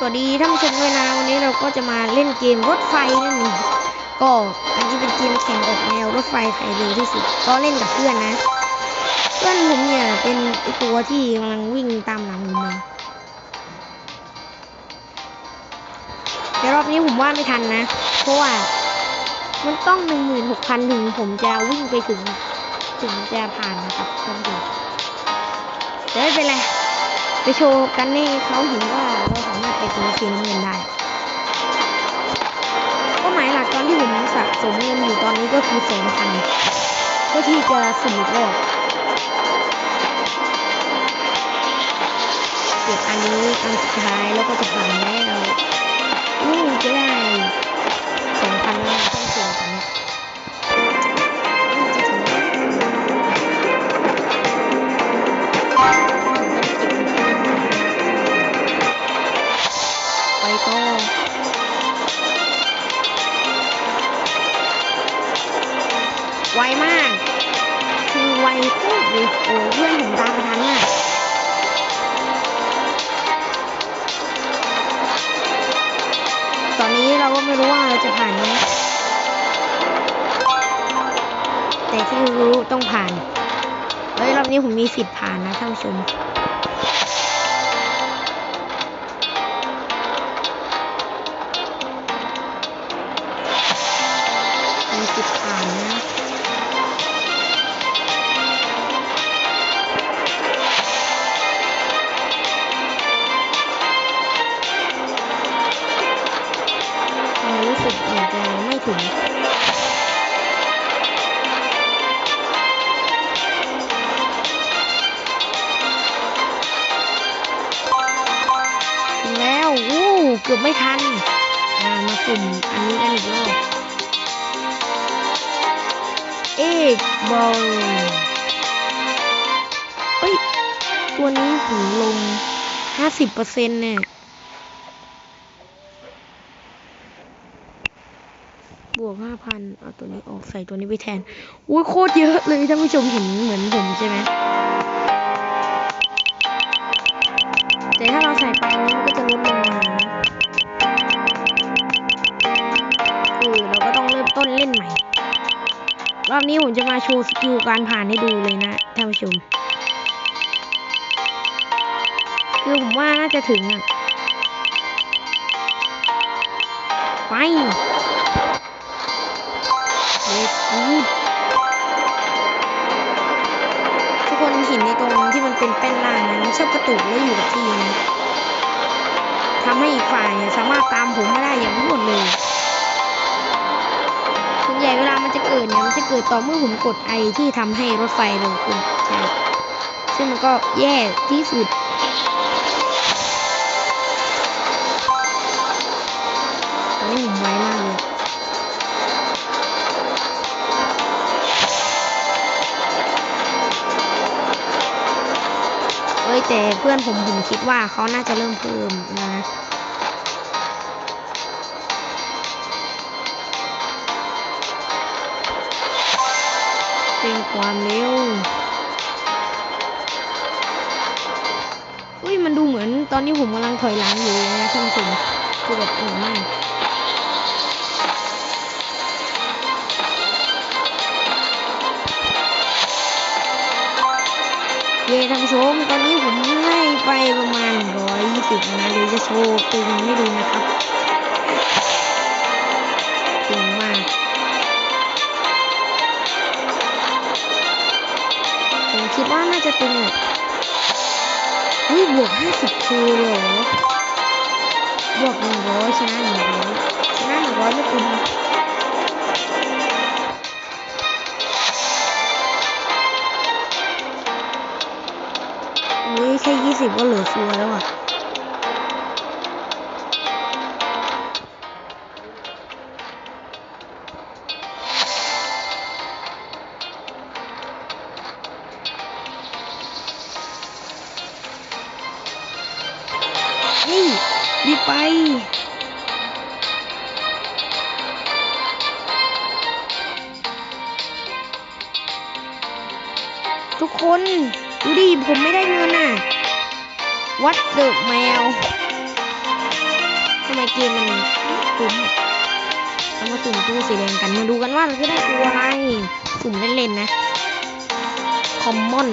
สวัสดีท่านผู้ชมด้วยนะวันนี้เราก็จะมาเล่นเกมรถไฟนั่นเองก็อันนี้เป็นเกมแข่งออกแนวรถไฟใครเร็วที่สุด ก็เล่นกับเพื่อนนะ เพื่อนผมเนี่ยเป็นตัวที่กำลังวิ่งตามหลังผมมาแต่รอบนี้ผมว่าไม่ทันนะ เพราะว่ามันต้องหนึ่งหมื่นหกพันถึงผมจะวิ่งไปถึง ถึงจะผ่านนะครับท่านผู้ชมแต่ไม่เป็นไรไปโชว์กันให้เขาเห็นว่าเรา ไปถึงสีน้ำเงินได้เป้าหมายหลักตอนที่ผมสะสมเงินอยู่ตอนนี้ก็คือสองพันเพื่อที่จะสมุดรอบเก็บอันนี้อันสุดท้ายแล้วก็จะผ่านแล้วอู้จะได้ ไปต่อไวมาก คือไวโคตรเลยโอ้เพื่อนผมตามมาทันน่ะตอนนี้เราก็ไม่รู้ว่าเราจะผ่านไหมแต่ที่รู้ต้องผ่าน เฮ้ยรอบนี้ผมมีสิทธิ์ผ่านนะท่านผู้ชม กันอ่ามาสุ่มอันนี้กันอีกรอบเอกบอลเอ้ย ตัวนี้หูลงห้าสิบเปอร์เซ็นต์เนี่ยบวกห้าพันเอาตัวนี้ออกใส่ตัวนี้ไปแทน อุ้ยโคตรเยอะเลยท่านผู้ชมเห็นเหมือนผมใช่ไหม แต่ถ้าเราใส่ไปนนี้มันก็จะลดลง รอบนี้ผมจะมาโชว์สกิลการผ่านให้ดูเลยนะท่านผู้ชม คือผมว่าน่าจะถึงอะ ไป Let's go ทุกคนเห็นในตรงที่มันเป็นแป้นล่างนะมันชอบกระตุกแล้วอยู่กับที่นะทำให้อีกฝ่ายเนี่ยสามารถตามผมไมาได้อย่าง เกิดต่อเมื่อผมกดไอที่ทำให้รถไฟเร็วขึ้นใช่ซึ่งมันก็แย่ที่สุดตอนนี้ผมไวมากเลยเอ้ยแต่เพื่อนผมผมคิดว่าเขาน่าจะเริ่มเพิ่มนะ ความเร็วอุ้ยมันดูเหมือนตอนนี้ผมกำลังถอยหลังอยู่นะท่านผู้ชมคือแบบโอ้ไม่เย้ท่านผู้ชมตอนนี้ผมให้ไปประมาณร้อยยี่สิบนะเดี๋ยวจะโชว์ตึงให้ดูนะครับ คิดว่าน่าจะตึงอะอุ้ยบวกห้าสิบคือเหรอบวกหนึ่งร้อยชนะหนึ่งร้อยชนะหนึ่งร้อยไม่ตึงอุ้ยแค่ยี่สิบก็เหลือเฟือแล้วอะ นี่รีบไปทุกคนดูดิผมไม่ได้เงินน่ะ วัดเดอะแมวทำไมเกมมันคุ้มเรามาสุ่มตู้สีแดงกันมาดูกันว่าเราจะได้ตัวอะไร สุ่มเล่นๆนะ คอมมอน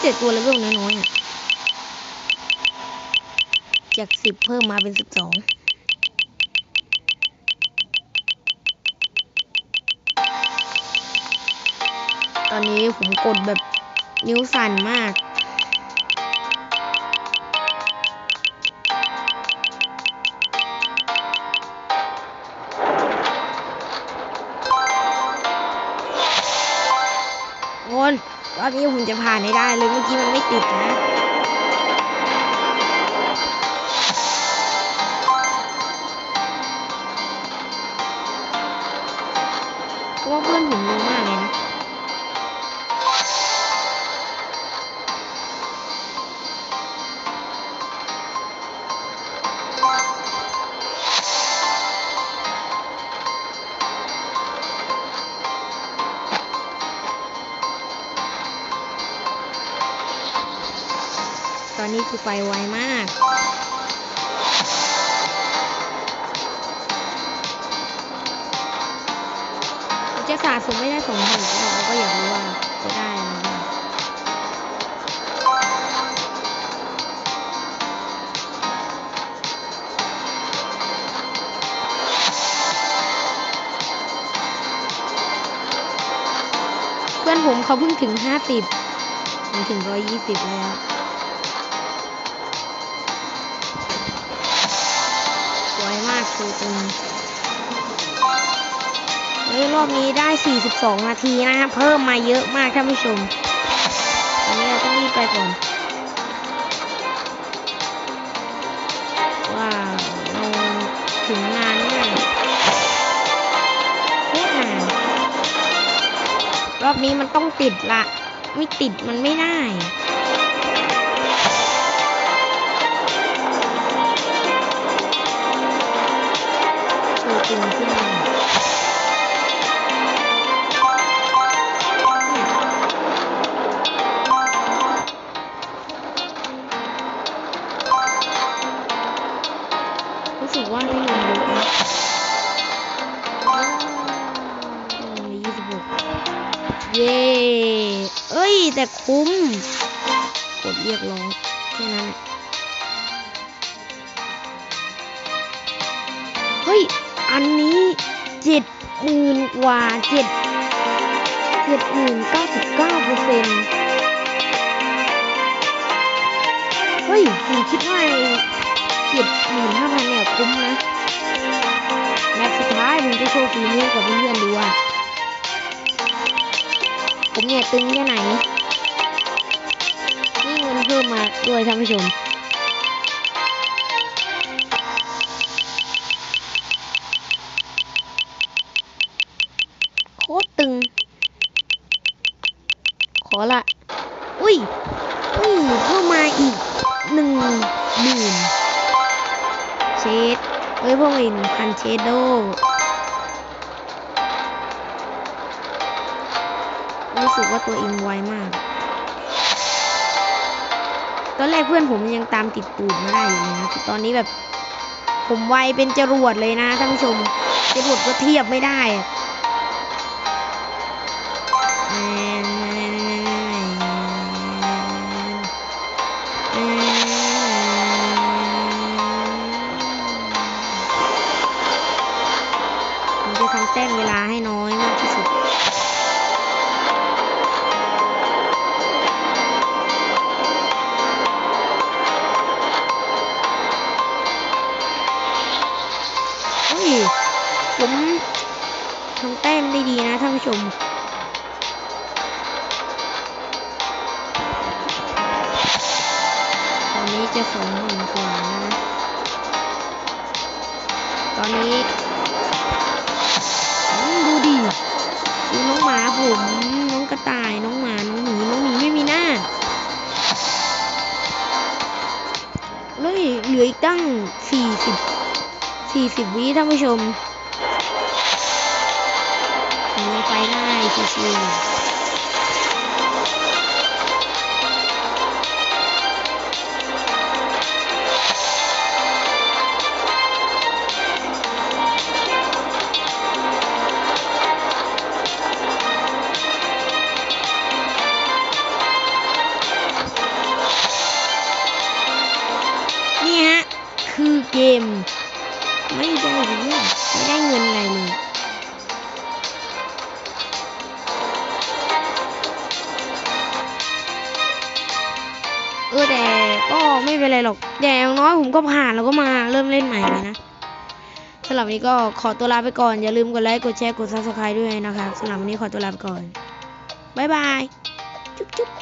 เจ็ดตัวเลเวลน้อยๆอะจากสิบเพิ่มมาเป็นสิบสองตอนนี้ผมกดแบบนิ้วสั่นมากโอน รอบนี้ผมจะผ่านให้ได้เลยเมื่อกี้มันไม่ติดนะ นนี้คือไฟไวมาก จะสะสมไม่ได้สองพันเราก็อยากรู้ว่าจะได้อะไรบ้างเพื่อนผมเขาเพิ่งถึงห้าสิบถึงร้อยยี่สิบแล้ว คือจริงเฮ้ยรอบนี้ได้ 42 นาทีนะครับเพิ่มมาเยอะมากท่านผู้ชมตอนนี้เราต้องรีบไปก่อน ว้าวเราถึงนานมากโคตรนานรอบนี้มันต้องติดละ ไม่ติดมันไม่ได้ ริงขึ้นมารู้สึกว่าไม่ลงเยอะนะลงยี่สิบหกเย้เอ้ย แต่คุ้ม กดเรียกร้องแค่นั้นแหละ เฮ้ย อันนี้เจ็ดหมื่นกว่าเจ็ดเจ็ดหมื่นเก้าสิบเก้าเปอร์เซ็นต์เฮ้ยผมคิดว่าเจ็ดหมื่นห้าพันเนี่ยคุ้มนะแมตช์สุดท้ายผมจะโชว์ฝีมือกับเพื่อนๆดูว่าผมเนี่ยตึงแค่ไหนนี่เงินเพิ่มมาด้วยท่านผู้ชม ละอุ้ยอุ้ยเพิ่มมาอีกหนึ่งหมื่นเชดเอ้ยเพิ่มอีกหนึ่งพันเชดโดรู้สึกว่าตัวเองไวมาก ตอนแรกเพื่อนผมยังตามติดตูดมาได้อยู่เลยนะแต่ตอนนี้แบบ ผมไวเป็นจรวดเลยนะท่านผู้ชมจรวดก็เทียบไม่ได้ แต้มเวลาให้น้อยมากที่สุดเฮ้ยผมทำแต้มได้ดีนะท่านผู้ชม ตอนนี้จะสองหมื่นกว่านะ ตอนนี้ ดูดิดูน้องหมาผม น้องกระต่าย น้องหมา น้องหมี น้องหมีไม่มีหน้าเลยเหลืออีกตั้งสี่สิบสี่สิบวิท่านผู้ชมผมยังไปได้ชิวๆ เป็นไรหรอกแต่อย่างน้อยผมก็ผ่านแล้วก็มาเริ่มเล่นใหม่เลยนะสำหรับวันนี้ก็ขอตัวลาไปก่อน อย่าลืมกดไลค์กดแชร์กดซับสไคร b e ด้วยนะคะสำหรับวันนี้ขอตัวลาไปก่อน บ๊ายบาย จุ๊บ